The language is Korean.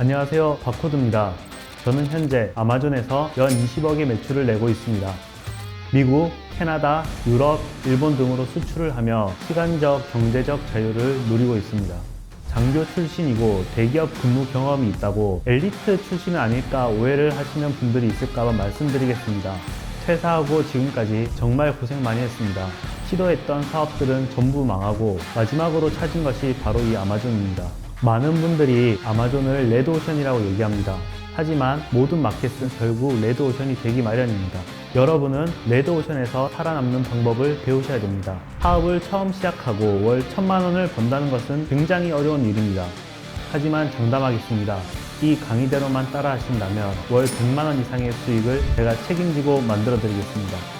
안녕하세요. 바코드입니다. 저는 현재 아마존에서 연 20억의 매출을 내고 있습니다. 미국, 캐나다, 유럽, 일본 등으로 수출을 하며 시간적, 경제적 자유를 누리고 있습니다. 장교 출신이고 대기업 근무 경험이 있다고 엘리트 출신은 아닐까 오해를 하시는 분들이 있을까봐 말씀드리겠습니다. 퇴사하고 지금까지 정말 고생 많이 했습니다. 시도했던 사업들은 전부 망하고 마지막으로 찾은 것이 바로 이 아마존입니다. 많은 분들이 아마존을 레드오션이라고 얘기합니다. 하지만 모든 마켓은 결국 레드오션이 되기 마련입니다. 여러분은 레드오션에서 살아남는 방법을 배우셔야 됩니다. 사업을 처음 시작하고 월 천만 원을 번다는 것은 굉장히 어려운 일입니다. 하지만 장담하겠습니다. 이 강의대로만 따라 하신다면 월 100만 원 이상의 수익을 제가 책임지고 만들어 드리겠습니다.